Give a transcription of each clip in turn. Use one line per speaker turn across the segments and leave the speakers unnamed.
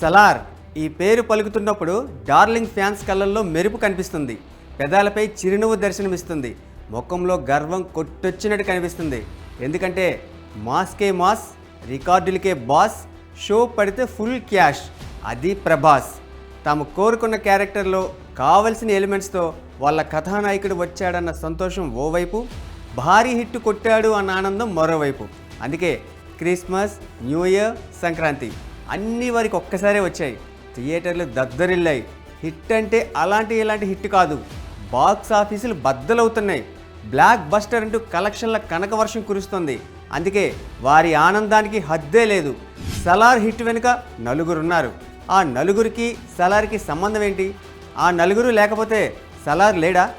సలార్ ఈ పేరు పలుకుతున్నప్పుడు darling fans కళ్ళల్లో మెరుపు కనిపిస్తుంది. పెదాలపై చిరునవ్వు దర్శనమిస్తుంది. ముఖంలో గర్వం కొట్టొచ్చినట్టు కనిపిస్తుంది. ఎందుకంటే మాస్కే మాస్ రికార్డులకే బాస్ షో పడితే ఫుల్ క్యాష్ అది ప్రభాస్. తాము కోరుకున్న క్యారెక్టర్లో కావలసిన ఎలిమెంట్స్తో వాళ్ళ కథానాయకుడు వచ్చాడన్న సంతోషం ఓవైపు భారీ హిట్ కొట్టాడు అన్న ఆనందం మరోవైపు. అందుకే క్రిస్మస్ న్యూ ఇయర్ సంక్రాంతి. అన్నీ వారికి ఒక్కసారే వచ్చాయి. థియేటర్లు దద్దరిల్లాయి. హిట్ అంటే అలాంటి ఇలాంటి హిట్ కాదు. బాక్స్ ఆఫీసులు బద్దలవుతున్నాయి. బ్లాక్ బస్టర్ అంటూ కలెక్షన్ల కనక వర్షం కురుస్తుంది. అందుకే వారి ఆనందానికి హద్దే లేదు. సలార్ హిట్ వెనుక నలుగురున్నారు. ఆ నలుగురికి సలార్కి సంబంధం ఏంటి? ఆ నలుగురు లేకపోతే సలార్ లేడా?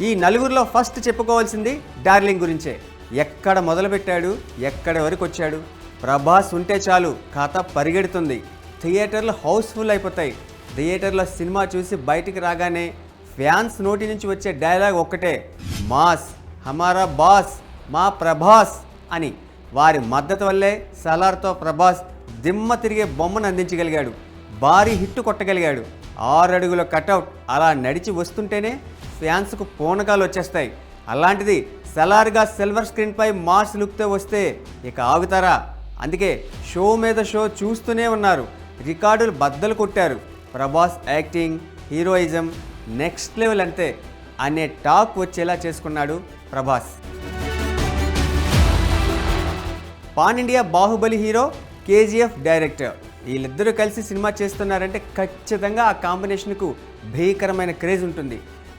ఈ నలుగురిలో ఫస్ట్ చెప్పుకోవాల్సింది డార్లింగ్ గురించే. ఎక్కడ మొదలుపెట్టాడు? ఎక్కడి వరకు వచ్చాడు ప్రభాస్ ఉంటే చాలు కథ పరిగెడుతుంది. థియేటర్లు హౌస్ఫుల్ అయిపోతాయి. థియేటర్లో సినిమా చూసి బయటికి రాగానే ఫ్యాన్స్ నోటి నుంచి వచ్చే డైలాగ్ ఒక్కటే మాస్ హమారా బాస్ మా ప్రభాస్ అని. వారి మద్దతు వల్లే సలార్తో ప్రభాస్ దిమ్మ తిరిగే బొమ్మను అందించగలిగాడు. భారీ హిట్ కొట్టగలిగాడు. ఆరు అడుగుల కటౌట్ అలా నడిచి వస్తుంటేనే ఫ్యాన్స్కు పూనకాలు వచ్చేస్తాయి. అలాంటిది సెలార్గా సిల్వర్ స్క్రీన్పై మాస్ లుక్తో వస్తే ఇక ఆగుతారా? అందుకే షో మీద షో చూస్తూనే ఉన్నారు. రికార్డులు బద్దలు కొట్టారు. Prabhas acting heroism next level అంతే అనే టాక్ వచ్చేలా చేసుకున్నాడు Prabhas. Pan India Baahubali hero KGF director వీళ్ళిద్దరూ కలిసి సినిమా చేస్తున్నారంటే ఖచ్చితంగా ఆ కాంబినేషన్కు భీకరమైన క్రేజ్ ఉంటుంది.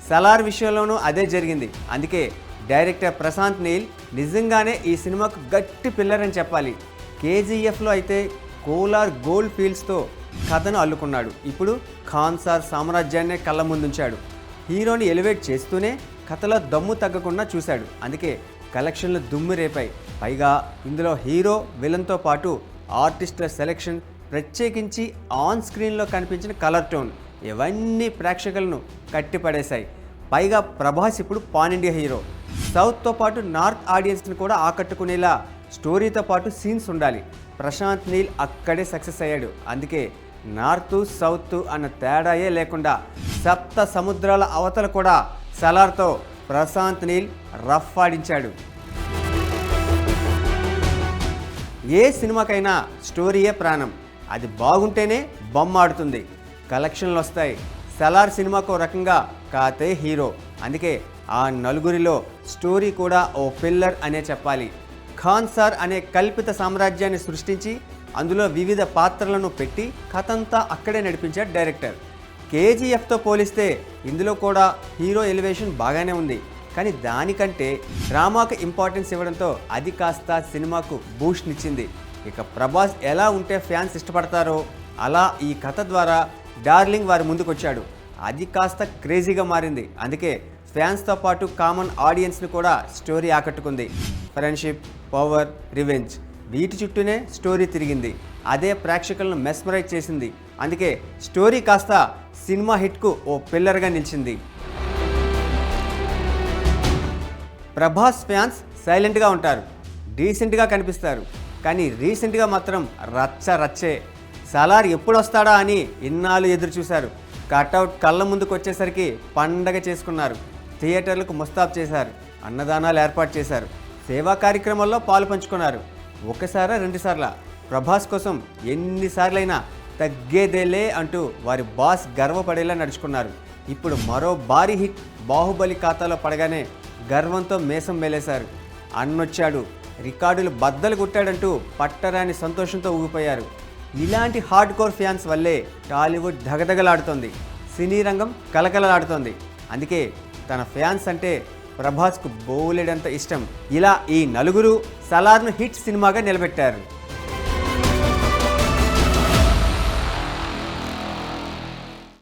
సలార్ విషయంలోనూ అదే జరిగింది. అందుకే డైరెక్టర్ ప్రశాంత్ నీల్ నిజంగానే ఈ సినిమాకు గట్టి పిల్లర్ అని చెప్పాలి. కేజీఎఫ్లో అయితే కోలార్ గోల్డ్ ఫీల్డ్స్తో కథను అల్లుకున్నాడు. ఇప్పుడు ఖాన్సార్ సామ్రాజ్యాన్నే కళ్ళ ముందుంచాడు. హీరోని ఎలివేట్ చేస్తూనే కథలో దమ్ము తగ్గకుండా చూశాడు. అందుకే కలెక్షన్లు దుమ్ము రేపాయి. పైగా ఇందులో హీరో విలన్తో పాటు ఆర్టిస్టుల సెలెక్షన్ ప్రత్యేకించి ఆన్ స్క్రీన్లో కనిపించిన కలర్ టోన్ ఇవన్నీ ప్రేక్షకులను కట్టిపడేశాయి. పైగా ప్రభాస్ ఇప్పుడు పాన్ ఇండియా హీరో. సౌత్తో పాటు నార్త్ ఆడియన్స్ని కూడా ఆకట్టుకునేలా స్టోరీతో పాటు సీన్స్ ఉండాలి. ప్రశాంత్ నీల్ అక్కడే సక్సెస్ అయ్యాడు. అందుకే నార్త్ సౌత్ అన్న తేడాయే లేకుండా సప్త సముద్రాల అవతల కూడా సలార్తో ప్రశాంత్ నీల్ రఫ్ ఆడించాడు. ఏ సినిమాకైనా స్టోరీయే ప్రాణం. అది బాగుంటేనే బొమ్మ ఆడుతుంది. కలెక్షన్లు వస్తాయి సలార్ సినిమాకు రకంగా కాతే హీరో. అందుకే ఆ నలుగురిలో స్టోరీ కూడా ఓ పిల్లర్ అనే చెప్పాలి. ఖాన్ సార్ అనే కల్పిత సామ్రాజ్యాన్ని సృష్టించి అందులో వివిధ పాత్రలను పెట్టి కథంతా అక్కడే నడిపించాడు డైరెక్టర్. కేజీఎఫ్తో పోలిస్తే ఇందులో కూడా హీరో ఎలివేషన్ బాగానే ఉంది. కానీ దానికంటే డ్రామాకు ఇంపార్టెన్స్ ఇవ్వడంతో అది కాస్త సినిమాకు బూస్ట్నిచ్చింది. ఇక ప్రభాస్ ఎలా ఉంటే ఫ్యాన్స్ ఇష్టపడతారో అలా ఈ కథ ద్వారా డార్లింగ్ వారి ముందుకొచ్చాడు. అది కాస్త క్రేజీగా మారింది. అందుకే ఫ్యాన్స్తో పాటు కామన్ ఆడియన్స్ని కూడా స్టోరీ ఆకట్టుకుంది. ఫ్రెండ్షిప్ పవర్ రివెంజ్ వీటి చుట్టూనే స్టోరీ తిరిగింది. అదే ప్రేక్షకులను మెస్మరైజ్ చేసింది. అందుకే స్టోరీ కాస్త సినిమా హిట్కు ఓ పిల్లర్గా నిలిచింది. ప్రభాస్ ఫ్యాన్స్ సైలెంట్గా ఉంటారు. డీసెంట్గా కనిపిస్తారు. కానీ రీసెంట్గా మాత్రం రచ్చ రచ్చే. సలార్ ఎప్పుడు వస్తాడా అని ఇన్నాళ్ళు ఎదురు చూశారు కట్అవుట్ కళ్ళ ముందుకు వచ్చేసరికి పండగ చేసుకున్నారు. థియేటర్లకు ముస్తాబ్ చేశారు. అన్నదానాలు ఏర్పాటు చేశారు. సేవా కార్యక్రమాల్లో పాలు పంచుకున్నారు. ఒకసారా రెండుసార్ల. ప్రభాస్ కోసం ఎన్నిసార్లైనా తగ్గేదేలే అంటూ వారి బాస్ గర్వపడేలా నడుచుకున్నారు. ఇప్పుడు మరో భారీ హిట్ బాహుబలి ఖాతాలో పడగానే గర్వంతో మేసం మేలేశారు. అన్నొచ్చాడు. రికార్డులు బద్దలు కొట్టాడంటూ పట్టరాని సంతోషంతో ఊగిపోయారు. ఇలాంటి హార్డ్ కోర్ ఫ్యాన్స్ వల్లే టాలీవుడ్ ధగధగలాడుతోంది. సినీ రంగం కలకలలాడుతోంది. అందుకే తన ఫ్యాన్స్ అంటే ప్రభాస్కు బోలెడంత ఇష్టం. ఇలా ఈ నలుగురు సలార్ను హిట్ సినిమాగా నిలబెట్టారు.